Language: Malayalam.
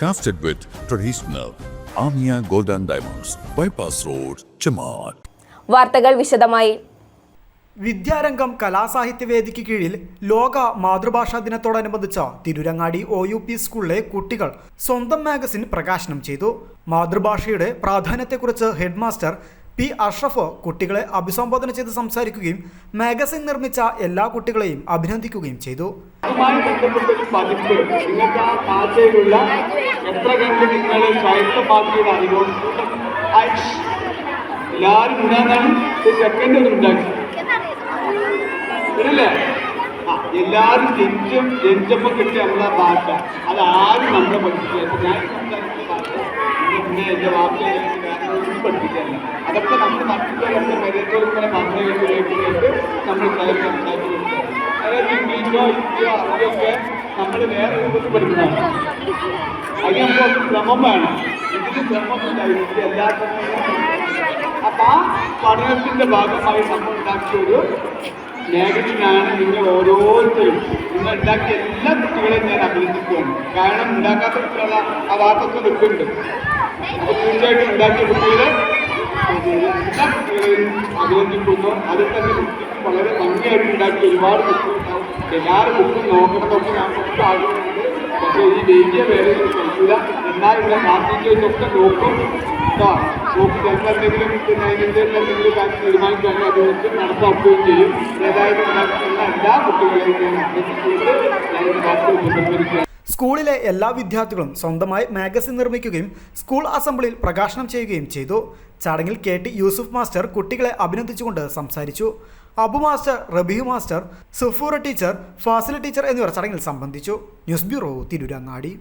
Crafted with traditional Amia Golden Diamonds, Bypass Road, Chamat. വാർത്തകൾ വിശദമായി വിദ്യാരംഗം കലാസാഹിത്യവേദിക്ക് കീഴിൽ ലോക മാതൃഭാഷാ ദിനത്തോടനുബന്ധിച്ച് തിരുരങ്ങാടി ഒ യു പി സ്കൂളിലെ കുട്ടികൾ സ്വന്തം മാഗസിൻ പ്രകാശനം ചെയ്തു മാതൃഭാഷയുടെ പ്രാധാന്യത്തെക്കുറിച്ച് ഹെഡ് മാസ്റ്റർ പി അഷ്റഫ് കുട്ടികളെ അഭിസംബോധന ചെയ്ത് സംസാരിക്കുകയും മാഗസിൻ നിർമ്മിച്ച എല്ലാ കുട്ടികളെയും അഭിനന്ദിക്കുകയും ചെയ്തു. എത്ര കണ്ട് നിങ്ങൾ. എല്ലാവരും എല്ലാവരും നമ്മളെ ഞാൻ സംസാരിക്കുന്ന നമ്മുടെ മെരത്തോടുള്ള ഭാഷകളിലേക്ക് നമ്മൾ സ്വയം സംസാരിക്കുന്നുണ്ട് അതായത് ഇംഗ്ലീഷോ ഹിന്ദിയോ അറബിയൊക്കെ നമ്മൾ വേറെ രൂപത്തിൽ പഠിക്കുന്നതാണ് അതിന് നമുക്ക് ശ്രമം വേണം. ഇതിന് ശ്രമമില്ല ഇതിന്റെ എല്ലാ അപ്പൊ ആ പഠനത്തിന്റെ ഭാഗമായി നമ്മൾ ഉണ്ടാക്കിയ ഒരു നെഗറ്റീവാണ് നിങ്ങൾ ഓരോരുത്തരും നിങ്ങൾ ഉണ്ടാക്കിയ എല്ലാ കുട്ടികളെയും ഞാൻ അഭിനന്ദിക്കുകയാണ്. കാരണം ഉണ്ടാക്കാത്ത കുട്ടികളെ ആ ഭാഗത്തൊക്കെ നിൽക്കുന്നുണ്ട് അപ്പൊ തീർച്ചയായിട്ടും ഉണ്ടാക്കിയ കുട്ടികളെ അഭിനന്ദിക്കുന്നു. അതിൽ തന്നെ കുട്ടിക്ക് വളരെ ഭംഗിയായിട്ട് ഉണ്ടാക്കി ഒരുപാട് കുട്ടികളുണ്ടാവും എല്ലാവരും ബുക്കും നോക്കണമെന്നൊക്കെ ഞാൻ കുറച്ച് ആഗ്രഹമുണ്ട് പക്ഷേ ഈ വലിയ വേലയിൽ കഴിക്കില്ല എന്നാൽ ഇവിടെ പ്രാർത്ഥിച്ചതൊക്കെ നോക്കും. നോക്കി എന്തെങ്കിലും പിന്നെ അതിന്റെ എന്തെങ്കിലും കാര്യം തീരുമാനിക്കുകയാണെങ്കിൽ അത് വെച്ച് നടപ്പാക്കുകയും ചെയ്യും. ഏതായാലും എല്ലാ കുട്ടികളെയും ഞാൻ അഭ്യർത്ഥിച്ചുകൊണ്ട് ഞാൻ ഈ വാക്കുകൾ ഉപസംഹരിക്കുകയാണ്. സ്കൂളിലെ എല്ലാ വിദ്യാർത്ഥികളും സ്വന്തമായി മാഗസിൻ നിർമ്മിക്കുകയും സ്കൂൾ അസംബ്ലിയിൽ പ്രകാശനം ചെയ്യുകയും ചെയ്തു. ചടങ്ങിൽ കെ ടി യൂസുഫ് മാസ്റ്റർ കുട്ടികളെ അഭിനന്ദിച്ചുകൊണ്ട് സംസാരിച്ചു. Abu master Rabihu master Sufura teacher Fasila teacher എന്നിവർ ചടങ്ങിൽ സംബന്ധിച്ചു. News bureau Tirurangadi.